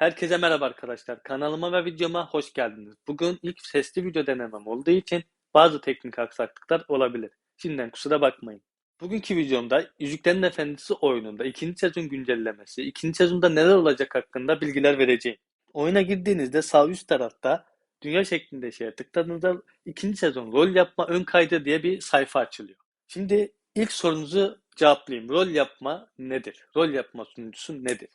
Herkese merhaba arkadaşlar. Kanalıma ve videoma hoş geldiniz. Bugün ilk sesli video denemem olduğu için bazı teknik aksaklıklar olabilir. Şimdiden kusura bakmayın. Bugünkü videomda Yüzüklerin Efendisi oyununda ikinci sezon güncellemesi, ikinci sezonda neler olacak hakkında bilgiler vereceğim. Oyuna girdiğinizde sağ üst tarafta dünya şeklinde şeye tıkladığınızda ikinci sezon rol yapma ön kaydı diye bir sayfa açılıyor. Şimdi ilk sorunuzu cevaplayayım. Rol yapma nedir? Rol yapma sunucusu nedir?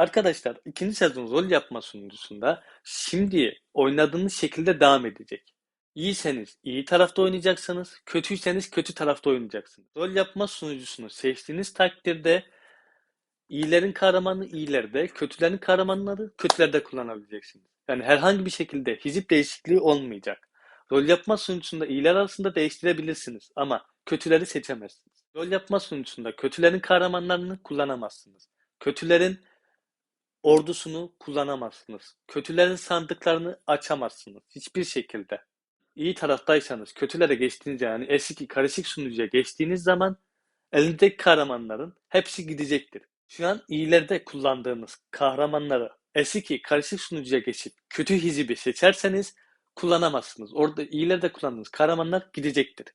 Arkadaşlar ikinci sezon rol yapma sunucusunda şimdi oynadığınız şekilde devam edecek. İyiyseniz iyi tarafta oynayacaksınız, kötüyseniz kötü tarafta oynayacaksınız. Rol yapma sunucusunu seçtiğiniz takdirde iyilerin kahramanı iyilerde, kötülerin kahramanları kötülerde kullanabileceksiniz. Yani herhangi bir şekilde hizip değişikliği olmayacak. Rol yapma sunucusunda iyiler arasında değiştirebilirsiniz ama kötüleri seçemezsiniz. Rol yapma sunucusunda kötülerin kahramanlarını kullanamazsınız. Kötülerin ordusunu kullanamazsınız. Kötülerin sandıklarını açamazsınız. Hiçbir şekilde. İyi taraftaysanız kötülere geçtiğiniz yani eski karışık sunucuya geçtiğiniz zaman elindeki kahramanların hepsi gidecektir. Şu an iyilerde kullandığınız kahramanları eski karışık sunucuya geçip kötü hizibi seçerseniz kullanamazsınız. Orada iyilerde kullandığınız kahramanlar gidecektir.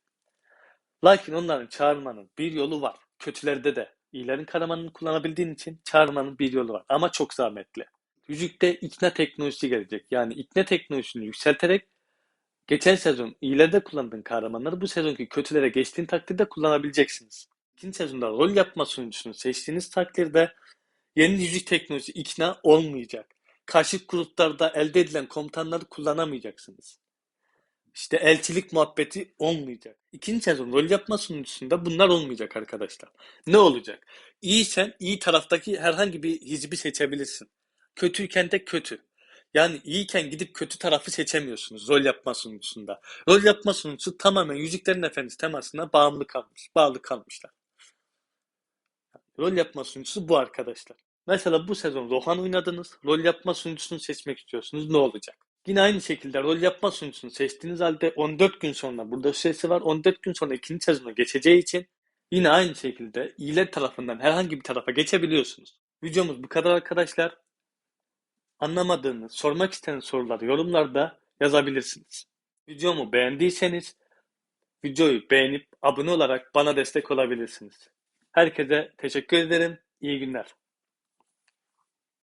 Lakin onların çağırmanın bir yolu var. Kötülerde de iyilerin kahramanını kullanabildiğin için çağırmanın bir yolu var. Ama çok zahmetli. Yüzükte ikna teknolojisi gelecek. Yani ikna teknolojisini yükselterek geçen sezon iyilerde kullandığın kahramanları bu sezonki kötülere geçtiğin takdirde kullanabileceksiniz. İkinci sezonda rol yapma sunucusunu seçtiğiniz takdirde yeni yüzük teknolojisi ikna olmayacak. Karşı gruplarda elde edilen komutanları kullanamayacaksınız. İşte elçilik muhabbeti olmayacak. İkinci sezon rol yapma sunucusunda bunlar olmayacak arkadaşlar. Ne olacak? İyiysen iyi taraftaki herhangi bir hizbi seçebilirsin. Kötüyken de kötü. Yani iyiyken gidip kötü tarafı seçemiyorsunuz rol yapma sunucusunda. Rol yapma sunucusu tamamen Yüzüklerin Efendisi temasına bağımlı kalmış, bağlı kalmışlar. Rol yapma sunucusu bu arkadaşlar. Mesela bu sezon Rohan oynadınız. Rol yapma sunucusunu seçmek istiyorsunuz. Ne olacak? Yine aynı şekilde rol yapma sunucusunu seçtiğiniz halde 14 gün sonra burada süresi var. 14 gün sonra ikinci sezona geçeceği için yine aynı şekilde iyiler tarafından herhangi bir tarafa geçebiliyorsunuz. Videomuz bu kadar arkadaşlar. Anlamadığınız, sormak istediğiniz soruları yorumlarda yazabilirsiniz. Videomu beğendiyseniz videoyu beğenip abone olarak bana destek olabilirsiniz. Herkese teşekkür ederim. İyi günler.